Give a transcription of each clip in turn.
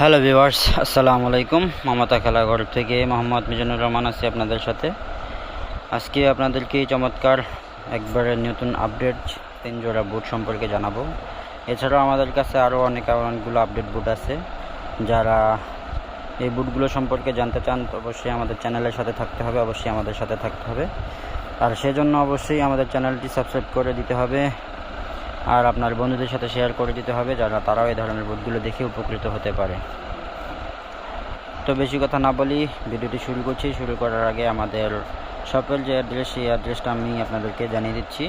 Hello viewers আসসালামু আলাইকুম মমতা খেলাঘর থেকে মোহাম্মদ মিজানুর রহমান আছি আপনাদের সাথে। আজকে আপনাদেরকে চমৎকার একবারে নতুন আপডেট তিন জোড়া বুট সম্পর্কে জানাব। এছাড়াও আমাদের কাছে আরও অনেক অনেকগুলো আপডেট বুট আছে। যারা এই বুটগুলো সম্পর্কে জানতে চান অবশ্যই আমাদের চ্যানেলের সাথে থাকতে হবে, অবশ্যই আমাদের সাথে থাকতে হবে। আর সেজন্য অবশ্যই আমাদের চ্যানেলটি সাবস্ক্রাইব করে দিতে হবে। আর আপনার বন্ধুদের সাথে শেয়ার করে দিতে হবে, যারা তারাও এই ধরনের বুটগুলো দেখে উপকৃত হতে পারে। তো বেশি কথা না বলি, ভিডিওটি শুরু করছি। শুরু করার আগে আমাদের শপের যে অ্যাড্রেস সেই অ্যাড্রেসটা আমি আপনাদেরকে জানিয়ে দিচ্ছি।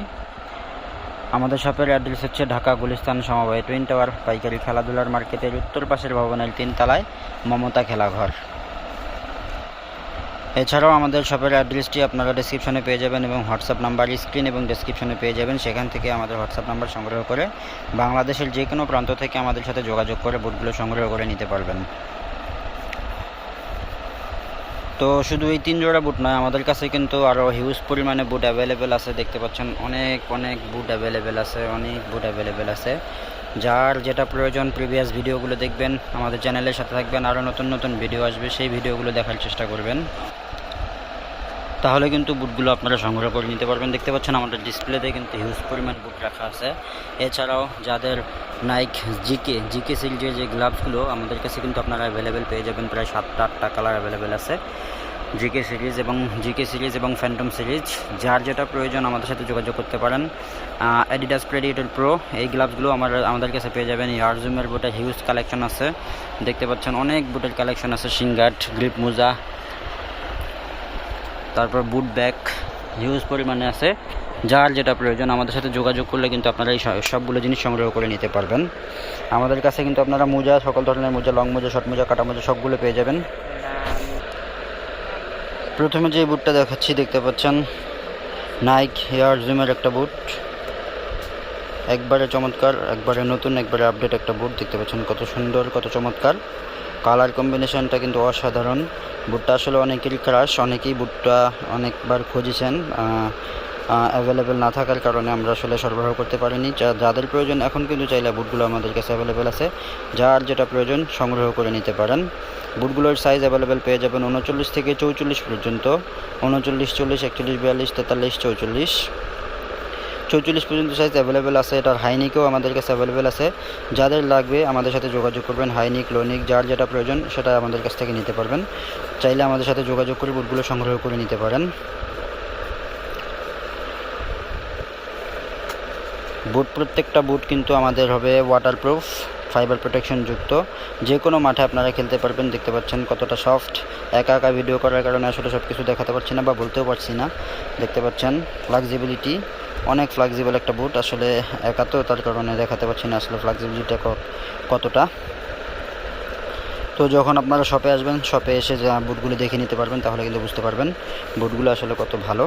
আমাদের শপের অ্যাড্রেস হচ্ছে ঢাকা গুলিস্তান সমবায় টুইন টাওয়ার পাইকারি খেলাধুলার মার্কেটের উত্তর পাশের ভবনের তিনতলায় মমতা খেলাঘর। এছাড়াও আমাদের শপের অ্যাড্রেসটি আপনারা ডেসক্রিপশনে পেয়ে যাবেন এবং হোয়াটসঅ্যাপ নাম্বার স্ক্রিন এবং ডেসক্রিপশনে পেয়ে যাবেন। সেখান থেকে আমাদের হোয়াটসঅ্যাপ নাম্বার সংগ্রহ করে বাংলাদেশের যে কোনো প্রান্ত থেকে আমাদের সাথে যোগাযোগ করে বুটগুলো সংগ্রহ করে নিতে পারবেন। তো শুধু এই তিন জোড়া বুট নয়, আমাদের কাছে কিন্তু আরও হিউজ পরিমাণে বুট অ্যাভেলেবেল আছে। দেখতে পাচ্ছেন অনেক অনেক বুট অ্যাভেলেবেল আছে, অনেক বুট অ্যাভেলেবেল আছে। যার যেটা প্রয়োজন প্রিভিয়াস ভিডিওগুলো দেখবেন, আমাদের চ্যানেলের সাথে থাকবেন আরও নতুন নতুন ভিডিও আসবে, সেই ভিডিওগুলো দেখার চেষ্টা করবেন। তাহলে কিন্তু বুটগুলো আপনারা সংগ্রহ করে নিতে পারবেন। দেখতে পাচ্ছেন আমাদের ডিসপ্লেতে কিন্তু হিউজ পরিমাণ বুট রাখা আছে। এছাড়াও যাদের নাইক জিকে জিকে সিরিজের যে গ্লাভসগুলো আমাদের কাছে কিন্তু আপনারা অ্যাভেলেবেল পেয়ে যাবেন। প্রায় সাতটা আটটা কালার অ্যাভেলেবেল আছে। জিকে সিরিজ এবং জিকে সিরিজ এবং ফ্যান্টম সিরিজ যার যেটা প্রয়োজন আমাদের সাথে যোগাযোগ করতে পারেন। অ্যাডিডাস প্রেডিটর প্রো এই গ্লাভসগুলো আমার, আমাদের কাছে পেয়ে যাবেন। ইয়ারজুমের বুটের হিউজ কালেকশন আছে। দেখতে পাচ্ছেন অনেক বুটের কালেকশন আছে সিঙ্গাট গ্রিপ মোজা তারপর বুট ব্যাগ হিউজ পরিমাণে আছে। যার যেটা প্রয়োজন আমাদের সাথে যোগাযোগ করলে কিন্তু আপনারা এই সব- সবগুলো জিনিস সংগ্রহ করে নিতে পারবেন। আমাদের কাছে কিন্তু আপনারা মোজা, সকল ধরনের মোজা লং মোজা শর্ট মোজা, কাটা মোজা, সবগুলো পেয়ে যাবেন। প্রথমে যে বুটটা দেখাচ্ছি, দেখতে পাচ্ছেন? নাইক হেয়ার জুমের একটা বুট। একবারে চমৎকার, একবারে নতুন, একবারে আপডেট একটা বুট। দেখতে পাচ্ছেন কত সুন্দর, কত চমৎকার। কালার কম্বিনেশনটা কিন্তু অসাধারণ। বুটটা আসলে অনেকেরই ক্রাশ অনেকেই বুটটা অনেকবার খুঁজেছেন। অ্যাভেলেবেল না থাকার কারণে আমরা আসলে সরবরাহ করতে পারিনি। যা, যাদের প্রয়োজন, এখন কিন্তু চাইলে বুটগুলো আমাদের কাছে অ্যাভেলেবেল আছে। যার যেটা প্রয়োজন, সংগ্রহ করে নিতে পারেন। বুটগুলোর সাইজ অ্যাভেলেবেল পেয়ে যাবেন উনচল্লিশ থেকে চৌচল্লিশ পর্যন্ত। উনচল্লিশ, চল্লিশ, একচল্লিশ, বিয়াল্লিশ, তেতাল্লিশ, চৌচল্লিশ। চৌচল্লিশ পর্যন্ত সাইজ অ্যাভেলেবেল আছে। এটার হাইনিকও আমাদের কাছে অ্যাভেলেবেল আছে। যাদের লাগবে, আমাদের সাথে যোগাযোগ করবেন। হাইনিক, লোনিক, যার যেটা প্রয়োজন, সেটা আমাদের কাছ থেকে নিতে পারবেন। চাইলে আমাদের সাথে যোগাযোগ করে বুটগুলো সংগ্রহ করে নিতে পারেন। বুট, প্রত্যেকটা বুট কিন্তু আমাদের হবে ওয়াটারপ্রুফ ফাইবার প্রোটেকশন যুক্ত। যে কোনো মাঠে আপনারা খেলতে পারবেন, দেখতে পাচ্ছেন কতটা সফট একা একা ভিডিও করার কারণে আসলে সব কিছু দেখাতে পারছি না বা বলতেও পারছি না। দেখতে পাচ্ছেন ফ্লেক্সিবিলিটি অনেক ফ্লেক্সিবল একটা বুট। আসলে একা তো, তার কারণে দেখাতে পারছি না আসলে ফ্লেক্সিবিলিটিটা কতটা। তো যখন আপনারা শপে আসবেন শপে এসে যে বুটগুলো দেখে নিতে পারবেন, তাহলে কিন্তু বুঝতে পারবেন বুটগুলো আসলে কত ভালো।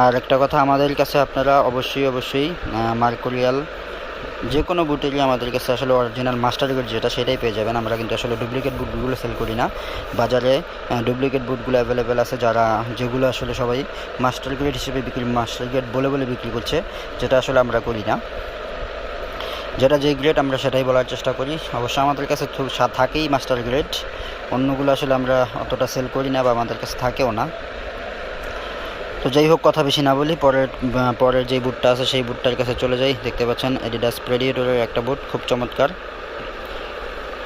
আর একটা কথা আমাদের কাছে আপনারা অবশ্যই অবশ্যই মার্কোরিয়াল যে কোনো বুটেরই আমাদের কাছে আসলে অরিজিনাল মাস্টার গ্রেড যেটা সেটাই পেয়ে যাবেন। আমরা কিন্তু আসলে ডুপ্লিকেট বুটগুলো সেল করি না। বাজারে ডুপ্লিকেট বুটগুলো অ্যাভেলেবেল আছে যারা, যেগুলো আসলে সবাই মাস্টার গ্রেড হিসেবে বিক্রি মাস্টার গ্রেড বলে বলে বিক্রি করছে, যেটা আসলে আমরা করি না। যেটা যে গ্রেড আমরা সেটাই বলার চেষ্টা করি। অবশ্য আমাদের কাছে থাকেই মাস্টার গ্রেড অন্যগুলো আসলে আমরা অতটা সেল করি না বা আমাদের কাছে থাকেও না। তো যাই হোক, কথা বেশি না বলি, পরের পরের যে বুটটা আছে, সেই বুটটার কাছে চলে যাই। দেখতে পাচ্ছেন এডিডাস প্রেডিয়েটরের একটা বুট, খুব চমৎকার।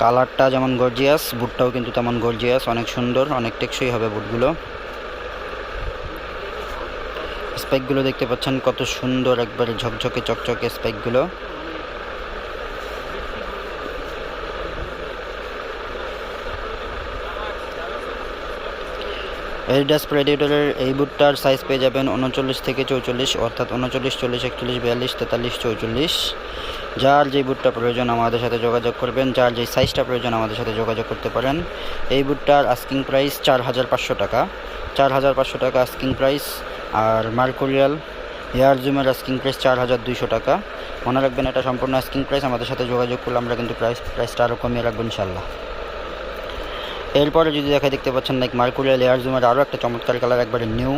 কালারটা যেমন গর্জিয়াস বুটটাও কিন্তু তেমন গর্জিয়াস অনেক সুন্দর, অনেক টেকসই হবে বুটগুলো। স্পাইকগুলো দেখতে পাচ্ছেন, কত সুন্দর, একবারে ঝকঝকে, চকচকে স্পাইকগুলো এডিডাস প্রেডিটরের এই বুটটার সাইজ পেয়ে যাবেন উনচল্লিশ থেকে চৌচল্লিশ, অর্থাৎ উনচল্লিশ, চল্লিশ, একচল্লিশ, বিয়াল্লিশ, তেতাল্লিশ, চৌচল্লিশ। যার যে বুটটা প্রয়োজন আমাদের সাথে যোগাযোগ করবেন, যার যে সাইজটা প্রয়োজন আমাদের সাথে যোগাযোগ করতে পারেন, এই বুটটার আস্কিং প্রাইস চার হাজার পাঁচশো টাকা। চার হাজার পাঁচশো টাকা আস্কিং প্রাইস আর মার্কোরিয়াল এয়ার জুমের আস্কিং প্রাইস চার হাজার দুইশো টাকা। মনে রাখবেন এটা সম্পূর্ণ আস্কিং প্রাইস আমাদের সাথে যোগাযোগ করলে আমরা কিন্তু প্রাইস প্রাইসটা আরও কমিয়ে রাখব ইনশাল্লাহ এরপরে যদি দেখা দেখতে পাচ্ছেন লাইক মার্কুরিয়াল এয়ার জুমের আরও একটা চমৎকার কালার, একবারে new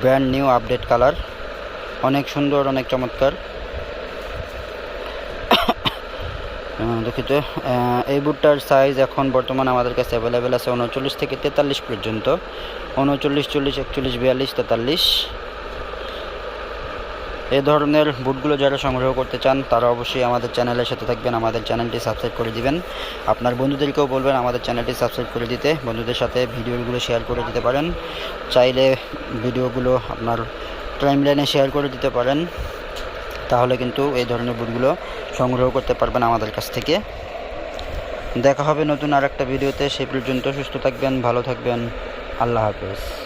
brand new update colour অনেক সুন্দর, অনেক চমৎকার। দুঃখিত এই বুটটার সাইজ এখন বর্তমানে আমাদের কাছে অ্যাভেলেবেল আছে উনচল্লিশ থেকে তেতাল্লিশ পর্যন্ত। উনচল্লিশ চল্লিশ, একচল্লিশ, বিয়াল্লিশ, তেতাল্লিশ। এই ধরনের বুটগুলো যারা সংগ্রহ করতে চান, তারা অবশ্যই আমাদের চ্যানেলের সাথে থাকবেন, আমাদের চ্যানেলটি সাবস্ক্রাইব করে দিবেন। আপনার বন্ধুদেরকেও বলবেন, আমাদের চ্যানেলটি সাবস্ক্রাইব করে দিতে, বন্ধুদের সাথে ভিডিওগুলো শেয়ার করে দিতে পারেন। চাইলে ভিডিওগুলো আপনার টাইমলাইনে শেয়ার করে দিতে পারেন। তাহলে কিন্তু এই ধরনের বুটগুলো সংগ্রহ করতে পারবেন আমাদের কাছ থেকে। দেখা হবে নতুন আর একটা ভিডিওতে। সেই পর্যন্ত সুস্থ থাকবেন, ভালো থাকবেন। আল্লাহ হাফেজ।